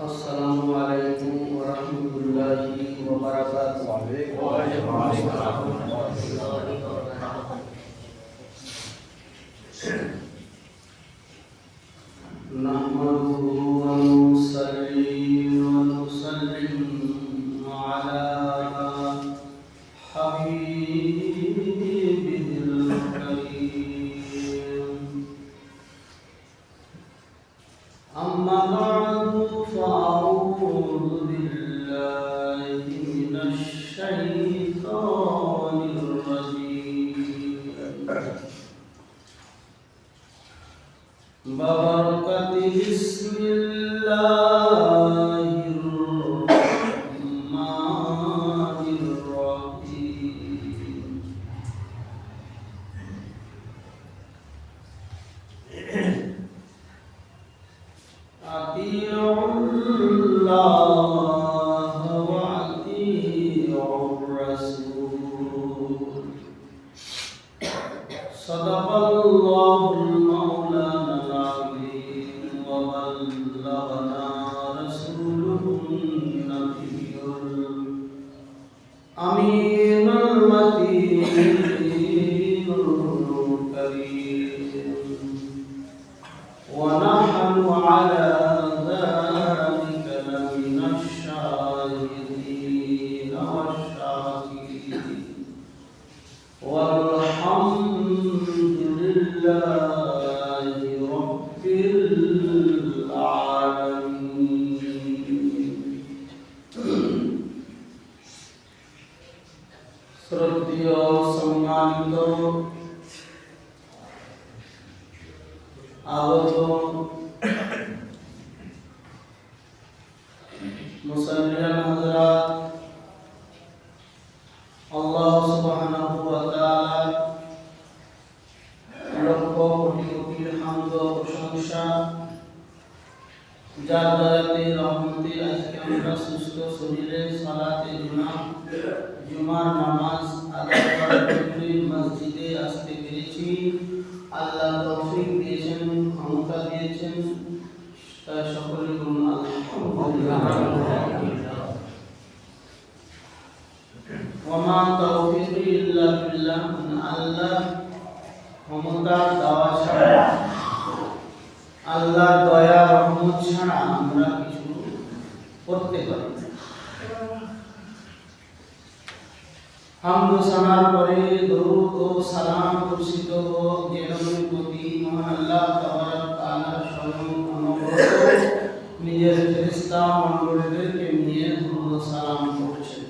আসসালামু লক্ষ কোটি কোটি হামদ ও প্রশংসা। যার দয়াতে রহমতে আজকে আমরা সুস্থ শরীরে সালাতে জুমা, জুমার নামাজ আদায় করার মসজিদে আসতে পেরেছি। আল্লাহ তৌফিক দিয়েছেন, ক্ষমতা দিয়েছেন। তাই সকলে বলুন আলহামদুলিল্লাহ ওমা তৌফিকি ইল্লা বিল্লাহ, আল্লাহ ক্ষমতা দেওয়া ছাড়া আল্লাহর দয়া, রহমত ছাড়া আমরা কিছু করতে পারি হামদ সানার পরে দরুদ ও সালাম বর্ষিত হোক যে নবীর প্রতি মহান আল্লাহ তাবারক তাআলা স্বয়ং নিজের ফেরেশতা মণ্ডলীদেরকে নিয়ে দরুদ সালাম করছেন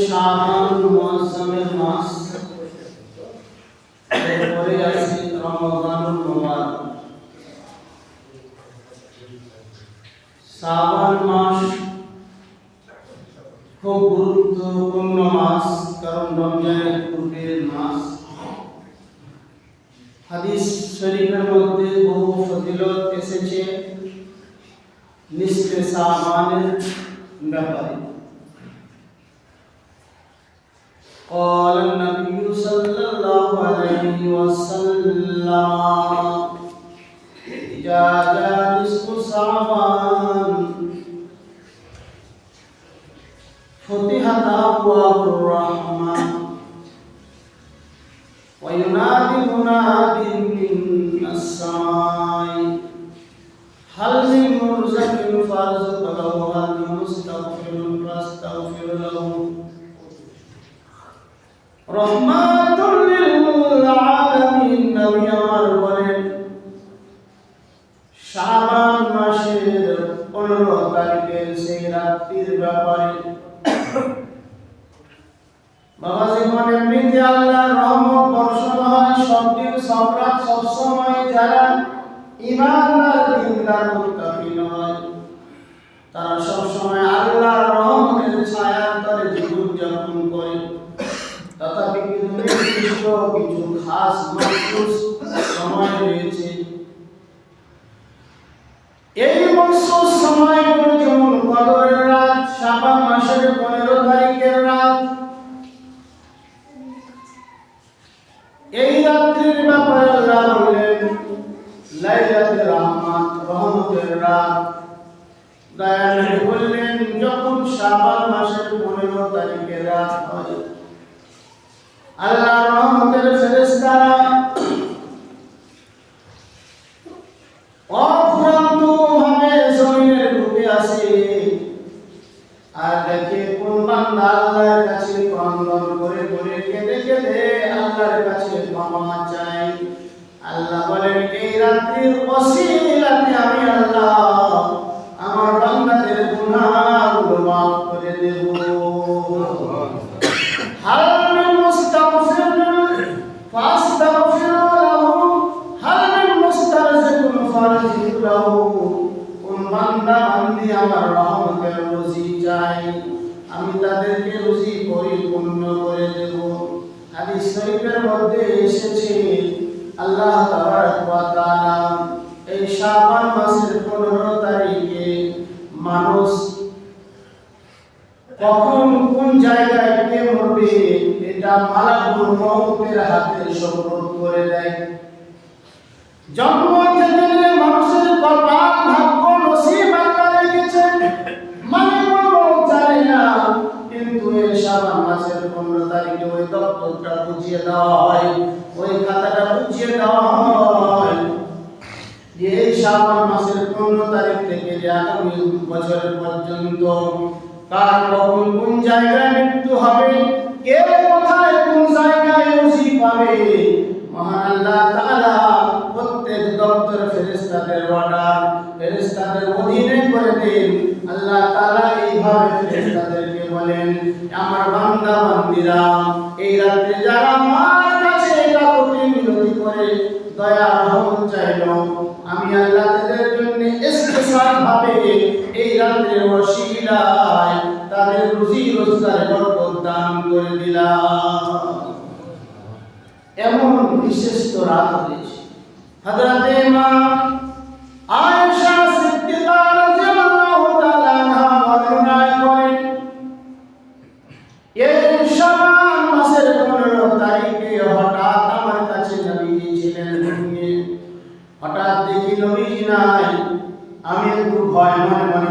শাবান মুআজ্জামের মাস এরপরে আছে রমাদানুল মুবারক শ্রাবণ মাস খুব গুরুত্বপূর্ণ মাস কারণ রমজানের পূর্বের মাস হাদিস শরীফের মধ্যে বহু ফজিলত এসেছে নিসফে শ্রাবণের ব্যাপারে قال النبي صلى الله عليه وسلم إذا جاء نصف شعبان فتحت أبواب الرحمة وينادي مناد من السماء هل من مرزق فارزق له هل من مستغفر শাবান মাসের 15 তারিখের সেই রাত্রির ব্যাপারে বাবা জীবন এমনিতে আল্লাহর রহমত বর্ষণ হয়, সব দিন, সব রাত, সব সময় যারা ইমানদার দিনদার মুত্তাকি নয় তারা সবসময় আল্লাহর রহমতের ছায়ার তলে জীবন যাপন করে তথাপি কিন্তু নির্দিষ্ট কিছু খাস মখসুস সময় রয়েছে এই মখসুস সময়গুলো যেমন কদরের রাত শাবান মাসের পনেরো তারিখের রাত এই রাত্রির ব্যাপারে আল্লাহ বললেন লাইলাতুল রহমান রহমতের রাত দয়ানবী বললেন যখন শাবান মাসের পনেরো তারিখের রাত। হয় আল্লাহ রহমতের আসে। আর দেখে কোন বান্দা আল্লাহর কাছে ক্রন্দন করে করে কেঁদে কেঁদে আল্লাহর কাছে আল্লাহ বলেন, এই রাত্রির অসিলাতে বান্দি আমার রহমতের রুজি চাই। আমি তাদেরকে রুজি পরিপূর্ণ করে দেব। হাদিস শরীফের মধ্যে এসেছে, আল্লাহ তাবারক ওয়া তাআলা এই শাবান মাসের 15 তারিখে মানুষ কখন কোন জায়গায় কে মরবে, এটা মালাকুল মউতের হাতে সুপ্রত করে দেয়। জন্ম থেকে মানুষের কপাল শাবান মাসের 15 তারিখে ওই দপ্তরটা বুঝিয়ে দেওয়া হয়। ওই খাতাটা বুঝিয়ে দেওয়া হয়। এই শাবান মাসের 15 তারিখ থেকে যে আগামী বছর পর্যন্ত কার কখন কোন জায়গায় মৃত্যু হবে, কে কোথায় কোন জায়গায় রুজি পাবে, মহান আল্লাহ তাআলা প্রত্যেক দপ্তর ফেরেশতাদের অর্ডার ফেরেশতাদের অধীনে করে দেন। আল্লাহ তাআলা এইভাবে ফেরেশতাদেরকে বলেন, আমার বান্দা, বান্দিরা, এই রাতে যারা আমার কাছে এটা কাকুতি মিনতি করে, দয়া রহমত চাইলো। আমি আল্লাহ তাদের জন্য স্পেশাল ভাবে এই রাত্রের ওসিলায় তাদের রুজি রোজগার বরকত দান করে দিলাম। এমন বিশেষ তো রাত হয়েছে। হযরতে মা আয়েশা সিদ্দিকা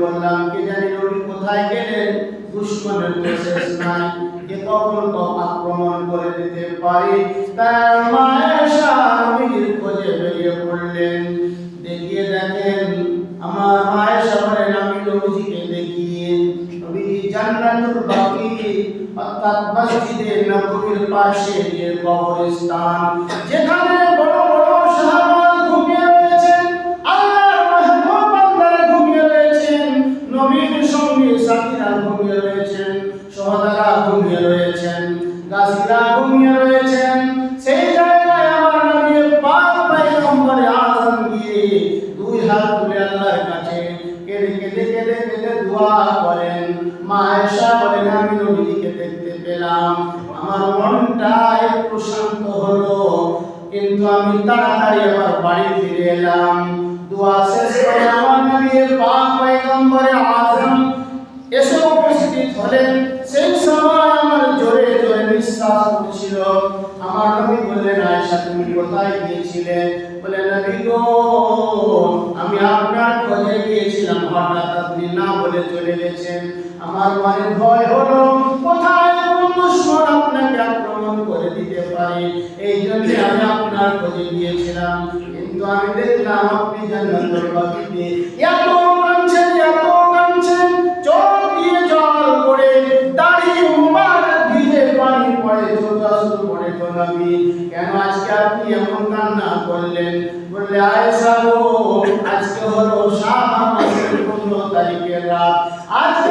করলাম কে জানি নবী কোথায় গেলেন? দুশ্মনের তো শেষ নাই। কে কখন আক্রমণ করে দিতে পারে? তার মায়েশা নবীর খোঁজে বেরিয়ে পড়লেন। দেখিয়ে দেখেন, আমার মায়েশা বলেন আমি নবীজিকে দেখিয়ে নবীজি জান্নাতুল বাকি, অর্থাৎ মসজিদে নববীর পাশে যে কবরস্থান। যেখানে ফিরে এলাম দোয়া শেষ করে আমার নবীর পাক পয়গম্বরে আযম এসে উপস্থিত হলেন সেই সময় আমার জোরে জোরে নিঃশ্বাস উঠছিল। আমার নবী বললেন, আয়েশা, তুমি কোথায় গিয়েছিলে? বলে, নবী গো, আমি আপনার খোঁজে গিয়েছিলাম। হঠাৎ আপনি না বলে চলে গেছেন। আমার মনে ভয় হলো, কোথায় কোন দুশ্মন আপনাকে আক্রমণ করে দিতে পারে? এই জন্য আমি আপনার খোঁজে গিয়েছিলাম। কিন্তু আমি দেখলাম আপনি জান্নাতুল বাকিতে এত কাঁদছেন এত কাঁদছেন। চোখ দিয়ে জল পড়ে দাড়ি মুবারক ভিজে পানি পড়ে চোখা শুরু করে তো নবী কেন আজকে আপনি এমন কান্না করলেন? বললে আয়েশা গো আজকে হলো শাবান মাসের 15 তারিখের রাত। আজকে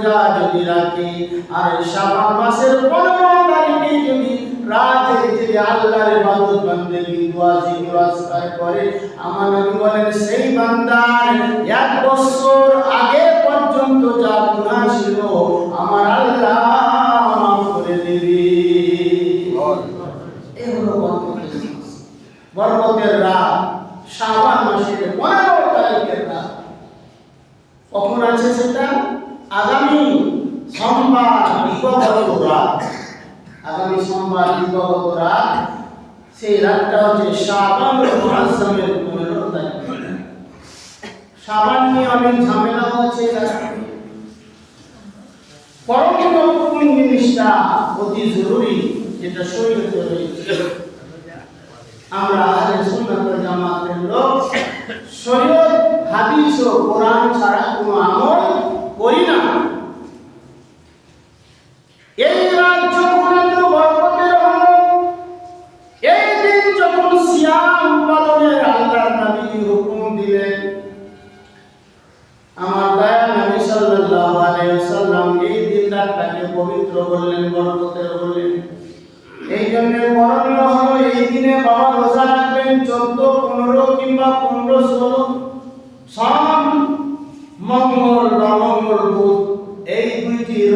রোজা যদি রাখে, আর শাবান মাসের পনেরো তারিখে যদি রাত জেগে আল্লাহর ইবাদত বান্দেগি দোয়া, জিকির, আজকার করে, আমার নবী বলেন, সেই বান্দার এক বছর আগে পর্যন্ত যা গুনাহ ছিল, আমার আল্লাহ মাফ করে দেবে। এ হলো বরকতের রাত, শাবান মাসের পনেরো তারিখের রাত। কখন আছে সেটা? আগামী সোমবার রাত। আগামী সোমবার দিবাগত রাত। সেই রাতটা হচ্ছে শাবান পনেরো তারিখ। শাবান নিয়ে অনেক রাতে। পরম গুরুত্বপূর্ণ জিনিসটা অতি জরুরি, যেটা শরীরে রয়েছে আমরা আহলে সুন্নাত ওয়াল জামাতের লোক, শরীয়ত, হাদিস ও কোরআন ছাড়া কোনো আমল করি না। এই এত বরকতের এই দিন যখন পালনের আল্লাহর নবী হুকুম দিলেন, আমার দয়া নবী সাল্লাল্লাহু আলাইহি এই পবিত্র করলেন, বরকতের করলেন। এই জন্য করণীয় হলো এই দিনে বাবা রোজা রাখবেন চোদ্দ, পনেরো কিংবা পনেরো, ষোলো। সব মঙ্গল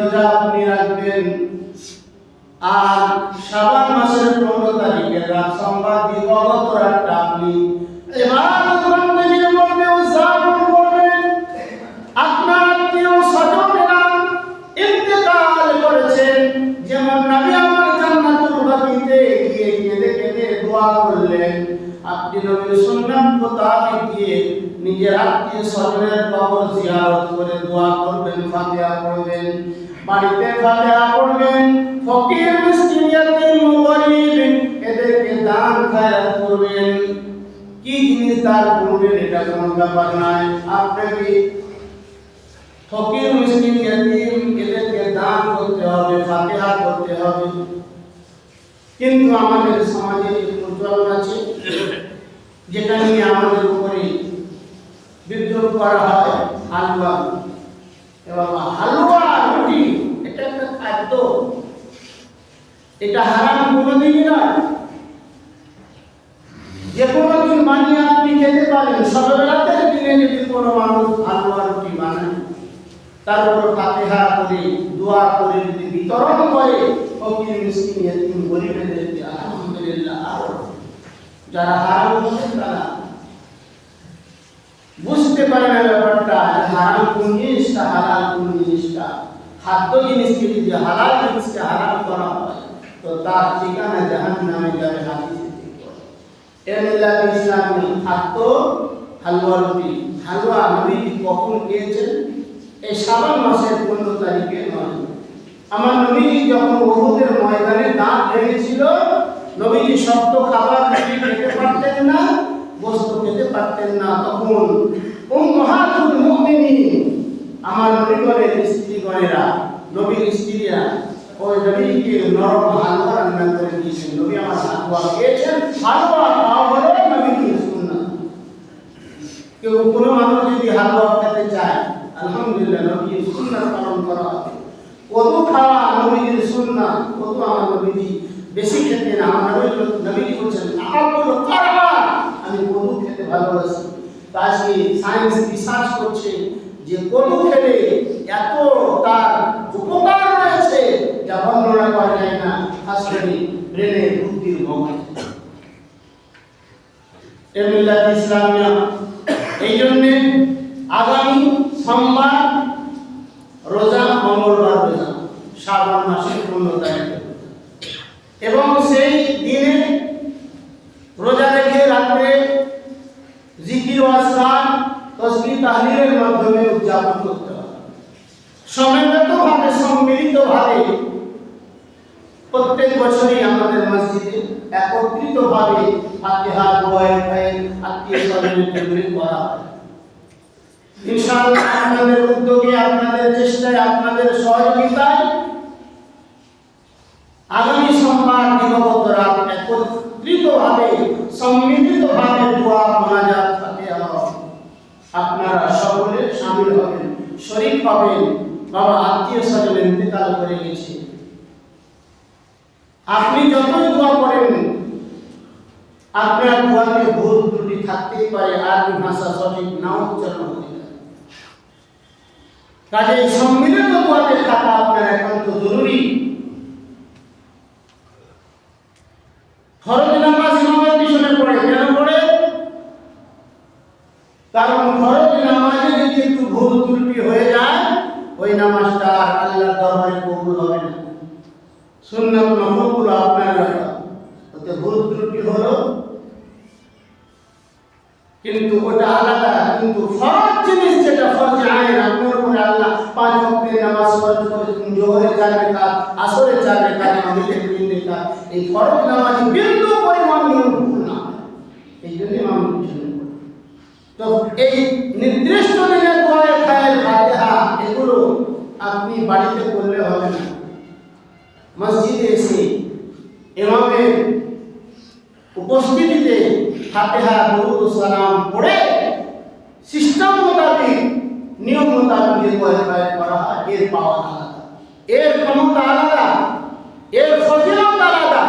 রোজা আপনি রাখবেন আর শাবান মাসের পনেরো তারিখে রাত সোমবার দিবগত রাতটা আপনি নিজের আত্মীয় স্বজনের কবর জিয়ারত করে দোয়া করবেন, ফাতিহা পড়বেন। বাড়িতে ফাতিহা পড়বেন ফকির মিসকিন ইয়াতীম এদেরকে দান খায়রাত করবেন কি জিনিস দান করবেন এটা কোনো ব্যাপার নয়। আপনাকে ফকির মিসকিন এদেরকে দান করতে হবে, ফাতিহা করতে হবে। কিন্তু আমাদের সমাজে প্রচলন আছে, যেটা নিয়ে আমাদের উপরে বিদ্রোহ করা হয় হালুয়া এবং হালুয়া রুটি এটা একটা খাদ্য এটা হারাম কোনোদিনই নয়। যে কোনো দিন বানিয়ে আপনি খেতে পারেন। সকালবেলাতে দিনে যদি কোনো মানুষ হালুয়া রুটি বানায় তার উপর ফাতিহা করে, দোয়া করে, যদি বিতরণ করে, ফকির, মিসকিন ইয়াতীম গরিবদেরকে আলহামদুলিল্লাহ আর। যারা হারাম বোঝেন তারা। বুঝতে পারে না ব্যাপারটা হারাম কোন জিনিসটা, হালাল কোন জিনিসটা। খাদ্য জিনিসকে যদি হালাল জিনিসকে হারাম করা হয় তার ঠিকানা জাহান নামে যাবে হাদিসে। এর ইসলামী খাদ্য হালুয়া রুটি। হালুয়া নবী কখন খেয়েছেন? এই শ্রাবণ মাসের পনেরো তারিখে নয়। আমার নবীজি যখন বহুদের ময়দানে দাঁত ভেঙেছিল, নবীজি শক্ত খাবার খেতে পারতেন না, গোস্ত খেতে পারতেন না। তখন উম্মাহাতুল মুমিনিন! আমার নবীগণের স্ত্রীগণেরা, নবীর স্ত্রীরা ওই নবীকে নরম হালুয়া রান্না করে দিয়েছেন নবী আমার হালুয়া খেয়েছেন হালুয়া খাওয়া হলো নবীকে সুন্নাত কেউ কোনো মানুষ যদি হালুয়া খেতে চায় আলহামদুলিল্লাহ নবীর সুন্নাত পালন করা হবে কদু খাওয়া নবীর সুন্নাত কদু আমার নবীজি বেশি খেতেন আমার নবী নবীজি বলছেন আহাবুল কারবা আমি কদু খেতে ভালোবাসি তা আজকে সায়েন্স রিসার্চ করছে যে কদু খেলে এত তার উপকার রয়েছে যা বর্ণনা করা যায় না আসলে রেলের বুদ্ধির ইসলামিয়া, এই জন্যে আগামী সোমবার রোজা, মঙ্গলবার রোজা শ্রাবণ মাসের এবং সেই দিনে রোজা রেখে রাত্রে জিকির ও আসলাম, তসবি তাহলিলের মাধ্যমে উদযাপন করতে হবে সমেতভাবে প্রত্যেক বছরই আমাদের মসজিদে একত্রিতভাবে ফাতিহা, দোয়া খায় আত্মীয় স্বজনের টেবিল করা হয় ইনশাআল্লাহ আপনাদের উদ্যোগে, আপনাদের চেষ্টায়, আপনাদের সহযোগিতায় আগামী সোমবার দিবগত রাত একত্রিতভাবে, সম্মিলিতভাবে দোয়া, মোনাজাত, ফাতিহা। আপনারা সকলে শামিল হবেন, শরীক হবেন, বাবা আত্মীয় স্বজন ইন্তেকাল করে গেছে আপনি যতই দোয়া করেন, আপনার দোয়াতে ভুল ত্রুটি থাকতেই পারে আরবি ভাষা সঠিক নাও উচ্চারণ হতে পারে। কাজে সম্মিলিত দোয়াতে থাকা আপনার একান্ত জরুরি। ফরজ নামাজ ইমামের পিছনে পড়ে কেন পড়ে? কারণ ফরজ নামাজে যদি একটু ভুল ত্রুটি হয়ে যায় ওই নামাজটা আর আল্লাহর দরবারে কবুল হবে না সুন্নাত নফলগুলো আপনার ব্যাপার ওতে ভুল ত্রুটি হলো, কিন্তু ওটা আলাদা, কিন্তু ফরজ জিনিস যেটা ফরজ আইন, আপনার উপরে আল্লাহ পাঁচ ওয়াক্তের নামাজ ফরজ করেছেন জোহরের চার রেখাত আসরের চার রেখাত মাগরিবের তিন রেখাত, এই ফরজ নামাজ বিন্দু পরিমাণ নিয়ম ভুল না এই জন্য পড়ে। তো এই নির্দিষ্ট দিনের পরে খায়ের ফাতিহা এগুলো আপনি বাড়িতে করলে হবে না মসজিদে এসে ইমামের উপস্থিতিতে ফাতিহা দরুদ সালাম পড়ে সিস্টেম মোতাবেক নিয়ম মোতাবেক যে কোয়ালিফাই করা হয়। এর পাওয়া আলাদা। এর ক্ষমতা আলাদা। এর ফজিলত আলাদা।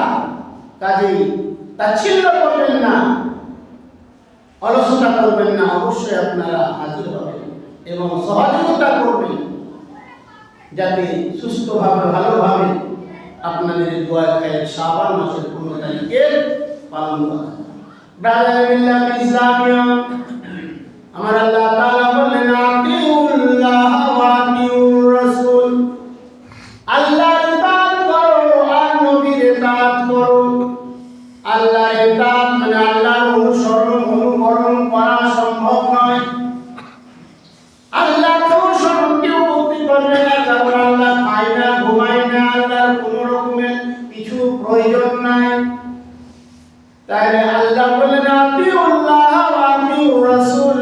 কাজেই তাচ্ছিল্য করবেন না। অলসতা করবেন না। অবশ্যই আপনারা হাজির হবেন এবং সহযোগিতা করবেন। যাতে সুস্থভাবে, ভালোভাবে আপনাদের দোয়া খায় শাবান মাসের পনেরো তারিখে পালন করা ব্রাদার ইসলামিয়া, আমার আল্লাহ তাআলা বললেন, আতিউল্লাহ ওয়া আতিউর তাহলে আল্লাহ বললেন আপনি আল্লাহ আপনি রাসূল।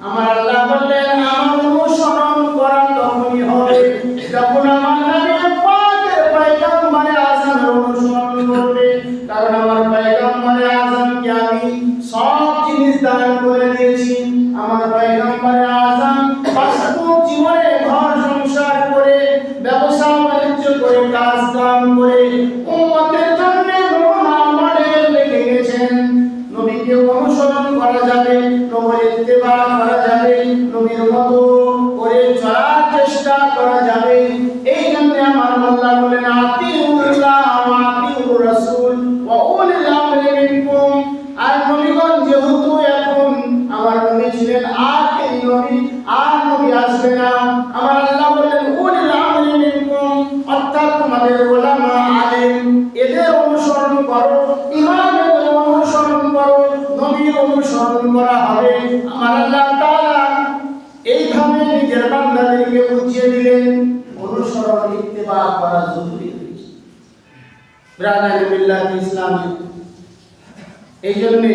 আমার আল্লাহ বললেন আমার অনুসরণ করা তখনই হবে যখন আমার নবী ছিলেন আখেরি নবী আর নবী আসবে না। আমার আল্লাহ বলেন উলিল আমরি মিনকুম। অর্থাৎ তোমাদের ওলামা আলেম, এদের অনুসরণ করো, ইমামের অনুসরণ করো, নবীর অনুসরণ করা হবে। আমার আল্লাহ তাআলা এইভাবে নিজের বান্দাদেরকে বুঝিয়ে দিলেন, অনুসরণ ইত্তেবা করা জরুরি ব্রাদার ইসলাম এই জন্যে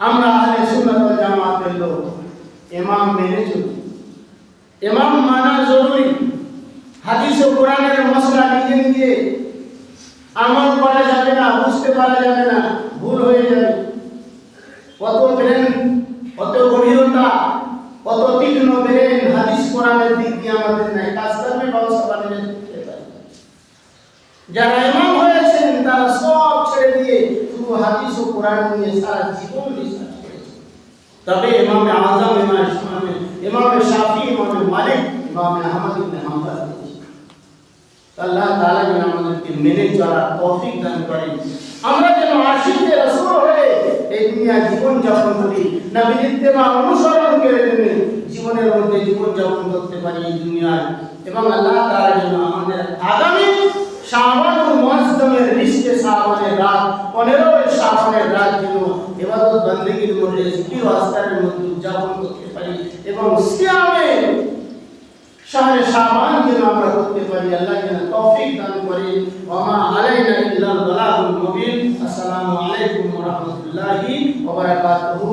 আমরা আহলে সুন্নাত ওয়াল জামাতের লোক। ইমাম মেনে চলি। ইমাম মানা জরুরি। হাদিস ও কোরআনের মশলা নিজে নিজে। আমল করা যাবে না, বুঝতে পারা যাবে না ভুল হয়ে যাবে কত ব্রেন কত গভীরতা কত তীক্ষ্ণ ব্রেন হাদিস কোরআনের দিক দিয়ে আমাদের নাই কাজ করবে ব্যবস্থা বানিয়ে দিতে পারে যারা ইমাম হয়েছেন তারা সব ছেড়ে দিয়ে শুধু হাদিস ও কোরআন নিয়ে সারা জীবন রিসার্চ করেছে তবে ইমামে আজম ইমাম ইমামে ইমামে শাফি ইমামে মালিক ইমামে আহমদ ইবনে হাম্বল। আল্লাহ তাআলা যেন আমাদেরকে মেনে চলার তৌফিক দান করেন। আমরা যেন আশিকে রাসূল হয়ে এই দুনিয়া জীবন যাপন করি। নবীর ইত্তেবা অনুসরণ করে নেবে জীবনের মধ্যে জীবন যাপন করতে পারি এই দুনিয়ায়। এবং আল্লাহ তাআলা যেন আমাদের আগামী শাবানুল মুআজ্জমের রিস্কে শাবানের রাত 15 শাবানের রাত যেন ইবাদত বندگیর মধ্যে জিকির আজকারের মধ্যে উদযাপন করতে পারি। এবং সিয়াম শাহরে শাবান যেন আমরা করতে পারি, আল্লাহ যেন তৌফিক দান করে। ওমা আলাইনা ইল্লাল বালাগুল মুবিন। আসসালামু আলাইকুম ওয়া রাহমাতুল্লাহি ওয়া বারাকাতুহু।